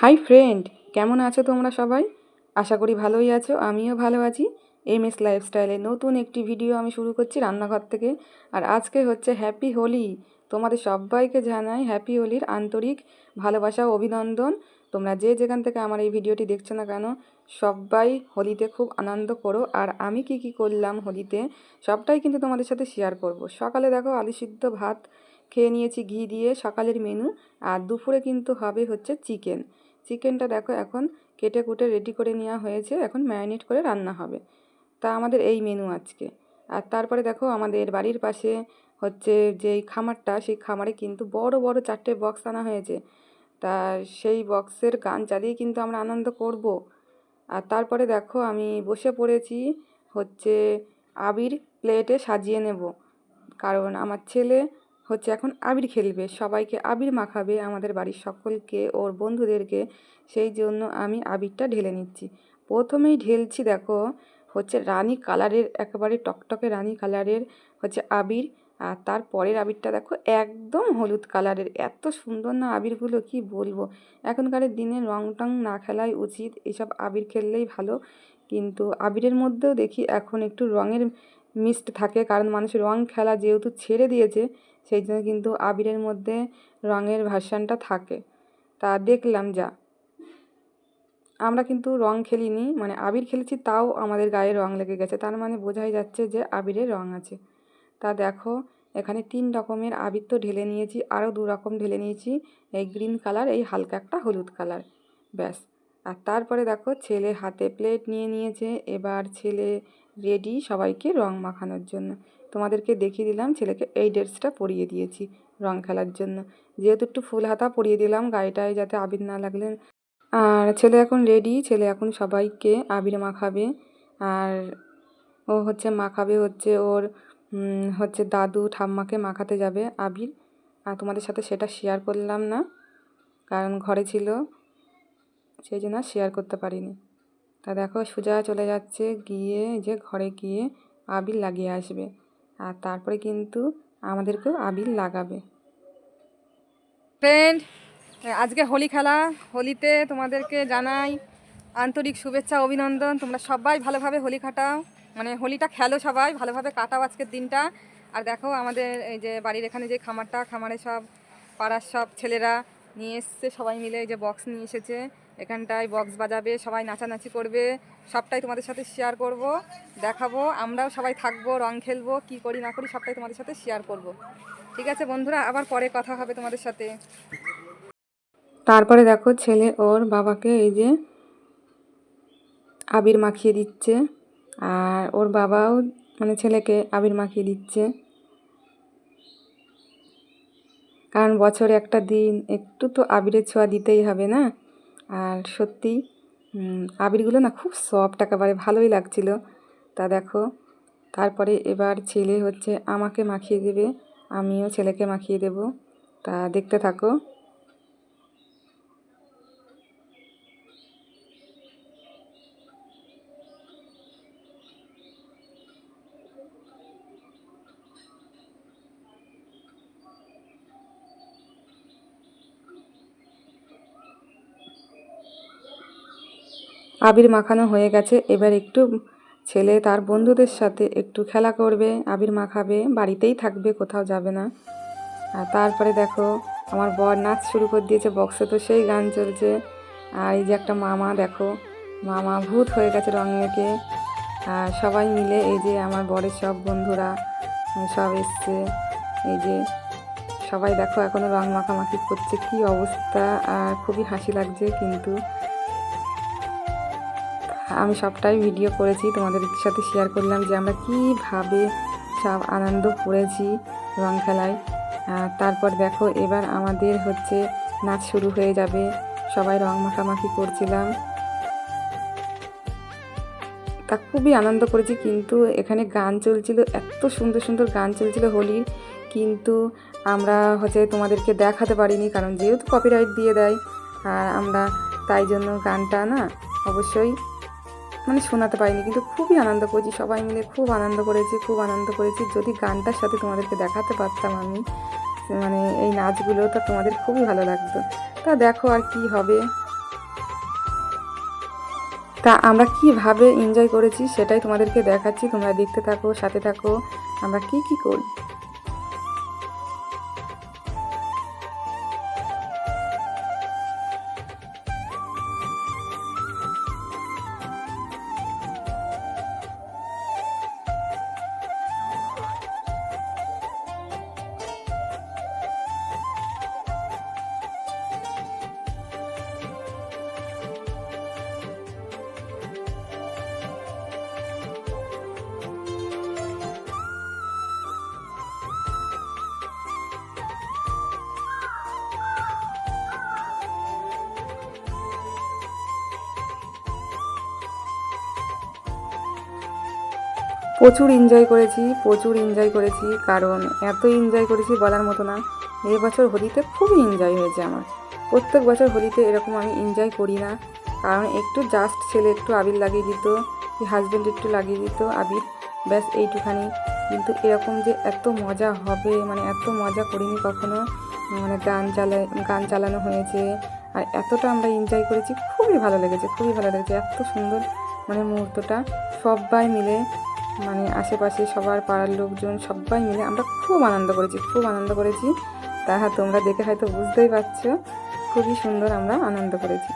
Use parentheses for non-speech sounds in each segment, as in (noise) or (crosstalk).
Hi friend কেমন আছো তোমরা সবাই? আশা করি ভালোই আছো, আমিও ভালো আছি। এম এস লাইফস্টাইলে নতুন একটি ভিডিও আমি শুরু করছি রান্নাঘর থেকে। আর আজকে হচ্ছে হ্যাপি হোলি তোমাদের সবাইকে জানাই হ্যাপি হোলির আন্তরিক ভালোবাসা অভিনন্দন। তোমরা যে যেখান থেকে আমার এই ভিডিওটি দেখছ না কেন, সবাই হোলিতে খুব আনন্দ করো। আর আমি কি কি করলাম হোলিতে সবটাই কিন্তু তোমাদের সাথে শেয়ার করব। সকালে দেখো আলু সিদ্ধ ভাত, খেয়ে নিয়েছি ঘি দিয়ে সকালের মেনু আর দুপুরে কিন্তু হবে হচ্ছে চিকেন চিকেনটা দেখো এখন কেটে কুটে রেডি করে নেওয়া হয়েছে, এখন ম্যারিনেট করে রান্না হবে। তা আমাদের এই মেনু আজকে। আর তারপরে দেখো আমাদের বাড়ির পাশে হচ্ছে যেই খামারটা, সেই খামারে কিন্তু বড় বড় চারটে বক্স আনা হয়েছে। তা সেই বক্সের গান চালিয়ে কিন্তু আমরা আনন্দ করব। আর তারপরে দেখো আমি বসে পড়েছি হচ্ছে আবির প্লেটে সাজিয়ে নেব। কারণ আমার ছেলে হচ্ছে এখন আবির খেলবে, সবাইকে আবির মাখাবে আমাদের বাড়ির সকলকে, ওর বন্ধুদেরকে। সেই জন্য আমি আবিরটা ঢেলে নিচ্ছি। প্রথমেই ঢেলছি দেখো, হচ্ছে রানী কালারের, একেবারে টকটকে রানী কালারের হচ্ছে আবির। আর তার পরের আবিরটা দেখো, একদম হলুদ কালারের। এত সুন্দর না আবিরগুলো, কি বলব? এখনকার দিনে রং টং না খেলাই উচিত, এসব আবির খেললেই ভালো। কিন্তু আবিরের মধ্যেও দেখি এখন একটু রঙের মিস্ট থাকে, কারণ মানুষ রং খেলা যেহেতু ছেড়ে দিয়েছে সেই জন্য কিন্তু আবিরের মধ্যে রঙের ভার্সানটা থাকে। তা দেখলাম, যা। আমরা কিন্তু রং খেলিনি মানে আবির খেলেছি, তাও আমাদের গায়ে রং লেগে গেছে। তার মানে বোঝাই যাচ্ছে যে আবিরে রং আছে। তা দেখো, এখানে তিন রকমের আবির তো ঢেলে নিয়েছি, আরও দু রকম ঢেলে নিয়েছি, এই গ্রিন কালার, এই হালকা একটা হলুদ কালার। ব্যাস। আর তারপরে দেখো, ছেলে হাতে প্লেট নিয়ে নিয়েছে, এবার ছেলে রেডি সবাইকে রং মাখানোর জন্য। তোমাদেরকে দেখিয়ে দিলাম ছেলেকে এই ড্রেসটা পরিয়ে দিয়েছি রং খেলার জন্য। যেহেতু একটু ফুল হাতা পরিয়ে দিলাম, গায়েটায় যাতে আবির না লাগলে। আর ছেলে এখন রেডি ছেলে এখন সবাইকে আবির মাখাবে। আর ও হচ্ছে মাখাবে হচ্ছে ওর হচ্ছে দাদু ঠাম্মাকে মাখাতে যাবে আবির। আর তোমাদের সাথে সেটা শেয়ার করলাম না, কারণ ঘরে ছিল, সেই জন্য শেয়ার করতে পারিনি। তা দেখো, সোজা চলে যাচ্ছে গিয়ে, যে ঘরে গিয়ে আবির লাগিয়ে আসবে। আর তারপরে কিন্তু আমাদেরকেও আবির লাগাবে। ফ্রেন্ড আজকে হোলি খেলা। হোলিতে তোমাদেরকে জানাই আন্তরিক শুভেচ্ছা, অভিনন্দন। তোমরা সবাই ভালোভাবে হোলি কাটাও। মানে হোলিটা খেলো সবাই, ভালোভাবে কাটাও আজকের দিনটা। আর দেখো আমাদের এই যে বাড়ির এখানে যে খামারটা, খামারে সব, পাড়ার সব ছেলেরা নিয়ে এসছে, সবাই মিলে এই যে বক্স নিয়ে এসেছে। এখানটায় বক্স বাজাবে, সবাই নাচানাচি করবে, সবটাই তোমাদের সাথে শেয়ার করব, দেখাবো, আমরাও সবাই থাকব, রং খেলব, কি করি না করি সবটাই তোমাদের সাথে শেয়ার করব। ঠিক আছে বন্ধুরা, আবার পরে কথা হবে তোমাদের সাথে। তারপরে দেখো ছেলে ওর বাবাকে এই যে আবির মাখিয়ে দিচ্ছে, আর ওর বাবাও মানে ছেলেকে আবির মাখিয়ে দিচ্ছে। কারণ বছরে একটা দিন, একটু তো আবিরের ছোঁয়া দিতেই হবে না? আর সত্যি আবিরগুলো না খুব সফট একেবারে, ভালোই লাগছিল। তা দেখো, তারপরে এবার ছেলে হচ্ছে আমাকে মাখিয়ে দেবে, আমিও ছেলেকে মাখিয়ে দেব। তা দেখতে থাকো। আবির মাখানো হয়ে গেছে। এবার একটু ছেলে তার বন্ধুদের সাথে একটু খেলা করবে। আবির মাখাবে, বাড়িতেই থাকবে, কোথাও যাবে না। আর তারপরে দেখো, আমার বর নাচ শুরু করে দিয়েছে, বক্সে তো সেই গান চলছে। আর এই যে একটা মামা, দেখো, মামা ভূত হয়ে গেছে রং মেখে আর সবাই মিলে এই যে আমার বরের সব বন্ধুরা সব এসছে। এই যে সবাই দেখো এখনও রং মাখামাখি করছে, কি অবস্থা? আর খুবই হাসি লাগছে কিন্তু। আমি সবটাই ভিডিও করেছি, তোমাদের সাথে শেয়ার করলাম যে আমরা কীভাবে সব আনন্দ করেছি রং খেলায়। তারপর দেখো, এবার আমাদের হচ্ছে নাচ শুরু হয়ে যাবে। সবাই রং মাখামাখি করছিলাম। তা খুবই আনন্দ করেছি, কিন্তু এখানে গান চলছিল, এত সুন্দর সুন্দর গান চলছিল হোলির, কিন্তু আমরা হচ্ছে তোমাদেরকে দেখাতে পারিনি, কারণ যেহেতু কপিরাইট দিয়ে দেয়, আর আমরা তাই জন্য গানটা না, অবশ্যই মানে শোনাতে পারিনি, কিন্তু খুবই আনন্দ করেছি, সবাই মিলে খুব আনন্দ করেছি, খুব আনন্দ করেছি। যদি গানটার সাথে তোমাদেরকে দেখাতে পারতাম আমি মানে এই নাচগুলো, তো তোমাদের খুবই ভালো লাগতো। তা দেখো আর কি হবে। তা আমরা কীভাবে এনজয় করেছি সেটাই তোমাদেরকে দেখাচ্ছি, তোমরা দেখতে থাকো, সাথে থাকো, আমরা কি কি করি প্রচুর এনজয় করেছি, প্রচুর এনজয় করেছি, কারণ এত এনজয় করেছি বলার মতো না। এবছর হোলিতে খুবই এনজয় হয়েছে আমার। প্রত্যেক বছর হোলিতে এরকম আমি এনজয় করি না। কারণ একটু জাস্ট ছেলে একটু আবির লাগিয়ে দিত, কি হাজব্যান্ড একটু লাগিয়ে দিত, আবির, ব্যাস এইটুখানি। কিন্তু এরকম যে এত মজা হবে মানে এত মজা করিনি কখনো মানে গান চালায় গান চালানো হয়েছে, আর এতটা আমরা এনজয় করেছি, খুবই ভালো লেগেছে, খুবই ভালো লেগেছে, এত সুন্দর মানে মুহূর্তটা। সবাই মিলে মানে আশেপাশে সবার পাড়ার লোকজন সবাই মিলে আমরা খুব আনন্দ করেছি, খুব আনন্দ করেছি। তাহা তোমরা দেখে হয়তো বুঝতেই পারছ, খুবই সুন্দর আমরা আনন্দ করেছি।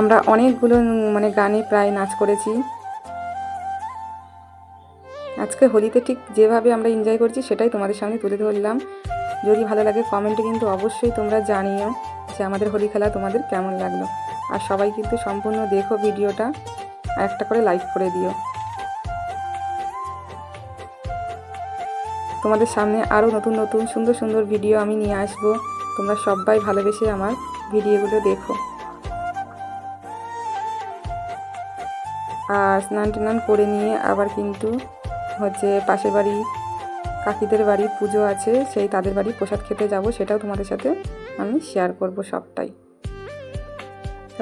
আমরা অনেকগুলো মানে গানে প্রায় নাচ করেছি। আজকে হোলিতে ঠিক যেভাবে আমরা এনজয় করছি সেটাই তোমাদের সামনে তুলে ধরলাম। যদি ভালো লাগে কমেন্টে কিন্তু অবশ্যই তোমরা জানিও যে আমাদের হোলি খেলা তোমাদের কেমন লাগল। আর সবাই কিন্তু সম্পূর্ণ দেখো ভিডিওটা আর একটা করে লাইক করে দিও। তোমাদের সামনে আরও নতুন নতুন সুন্দর সুন্দর ভিডিও আমি নিয়ে আসব। তোমরা সবাই ভালোবেসে আমার ভিডিওগুলো দেখো। আর স্নান টান করে নিয়ে আবার কিন্তু হচ্ছে পাশের বাড়ি কাকিদের বাড়ি পুজো আছে, সেই তাদের বাড়ি প্রসাদ খেতে যাব, সেটাও তোমাদের সাথে আমি শেয়ার করব সবটাই।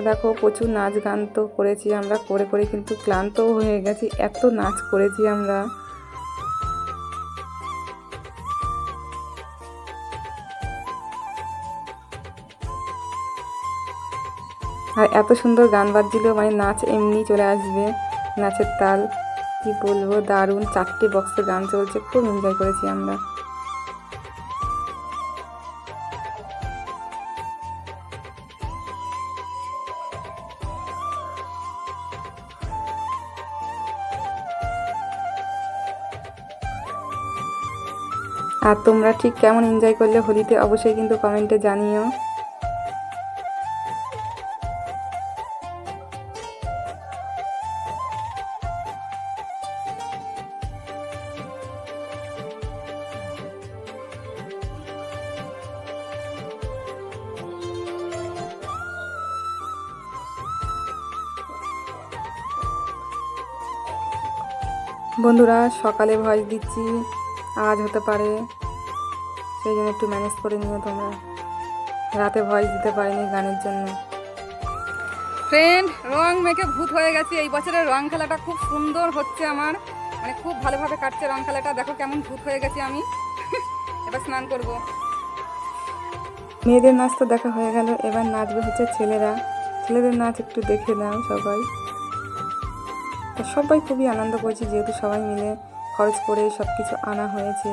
দেখো, প্রচুর নাচ গান তো করেছি আমরা, করে করে কিন্তু ক্লান্তও হয়ে গেছি, এত নাচ করেছি আমরা। আর এত সুন্দর গান বাজছিল মানে নাচ এমনি চলে আসবে, নাচের তাল, কি বলব, দারুণ, চারটে বক্সে গান চলছে, খুব এনজয় করেছি আমরা। আর তোমরা ঠিক কেমন এনজয় করলে হোলিতে অবশ্যই কিন্তু কমেন্টে জানিও। বন্ধুরা, সকালে ভয়েস দিচ্ছি। আজ হতে পারে। সেই জন্য একটু ম্যানেজ করে নিও তোমরা। রাতে ভয়েস দিতে পারিনি গানের জন্য। ফ্রেন্ড রং মেখে ভূত হয়ে গেছে। এই বছরের রং খেলাটা খুব সুন্দর হচ্ছে আমার। মানে খুব ভালোভাবে কাটছে রং খেলাটা। দেখো কেমন ভূত হয়ে গেছে আমি। (laughs) এবার স্নান করব। মেয়েদের নাচ তো দেখা হয়ে গেল। এবার নাচবে হচ্ছে ছেলেরা। ছেলেদের নাচ একটু দেখে নাও সবাই। সবাই খুবই আনন্দ করেছি যেহেতু সবাই মিলে খরচ করে সব কিছু আনা হয়েছে।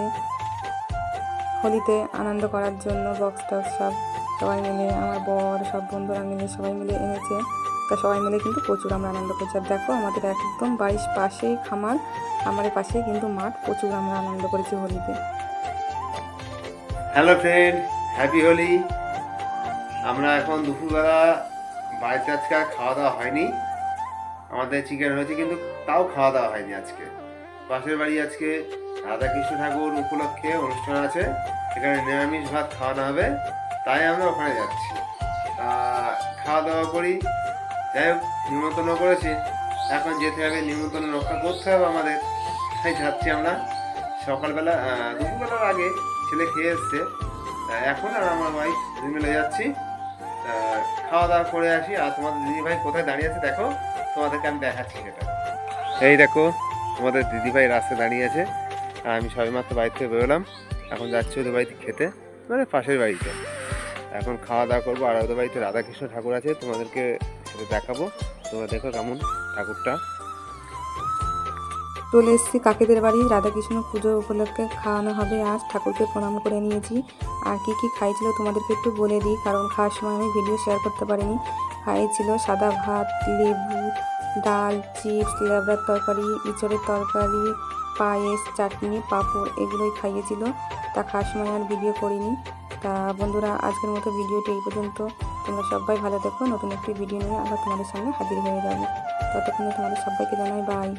হোলিতে আনন্দ করার জন্য বক্স টক্স সব সবাই মিলে, আমার বর, সব বন্ধুরা মিলে সবাই মিলে এনেছে। তা সবাই মিলে কিন্তু প্রচুর আমরা আনন্দ করছি। আর দেখো, আমাদের একদম বাড়ির পাশেই খামার, খামারের পাশেই কিন্তু মাঠ, প্রচুর আমরা আনন্দ করেছি হোলিতে। হ্যালো ফ্রেন্ড হ্যাপি হোলি আমরা এখন দুপুরবেলা বাড়িতে আজকে আর খাওয়া দাওয়া হয়নি। আমাদের চিকেন হয়েছে কিন্তু তাও খাওয়া দাওয়া হয়নি আজকে। পাশের বাড়ি আজকে রাধাকৃষ্ণ ঠাকুর উপলক্ষে অনুষ্ঠান আছে। সেখানে নিরামিষ ভাত খাওয়ানো হবে, তাই আমরা ওখানে যাচ্ছি। খাওয়া দাওয়া করি। যাই হোক, নিমন্ত্রণ করেছি। এখন যেতে হবে, নিমন্ত্রণ রক্ষা করতে হবে আমাদের। তাই যাচ্ছি আমরা। সকালবেলা দুপুরবেলার আগে ছেলে খেয়ে এসছে। এখন আর আমার দুই মিলে যাচ্ছি। খাওয়া দাওয়া করে আসি। আর তোমাদের দিদি ভাই কোথায় দাঁড়িয়ে আছে, দেখো। তোমাদেরকে আমি দেখাচ্ছি সেটা। এই দেখো তোমাদের দিদি ভাই রাস্তায় দাঁড়িয়ে আছে। আর আমি সবেমাত্র বাড়ি থেকে বেরোলাম। এখন যাচ্ছি ওদের বাড়িতে খেতে। মানে পাশের বাড়িতে। এখন খাওয়া দাওয়া করব। আর ওদের বাড়িতে রাধাকৃষ্ণ ঠাকুর আছে। তোমাদেরকে সেটা দেখাবো। তোমরা দেখো কেমন ঠাকুরটা। চলে এসেছি কাকিদের বাড়ি। রাধাকৃষ্ণ পুজো উপলক্ষে খাওয়ানো হবে। আজ ঠাকুরকে প্রণাম করে নিয়েছি। আর কি কি খাইছিল তোমাদেরকে একটু বলে দিই। কারণ খাওয়ার সময় আমি ভিডিও শেয়ার করতে পারিনি। খাইছিল সাদা ভাত, লেবু ডাল, চিপস, লেবড়ার তরকারি, ইঁচড়ের তরকারি, পায়েস, চাটনি, পাঁপড় এগুলোই খাইয়েছিল। তা খাওয়ার সময় আর ভিডিও করিনি। তা বন্ধুরা, আজকের মতো ভিডিওটি এই পর্যন্ত। তোমরা সবাই ভালো দেখো নতুন একটি ভিডিও নিয়ে আবার তোমাদের সামনে হাজির হয়ে যাবে। ততক্ষণে তোমাদের সবাইকে জানাই বাই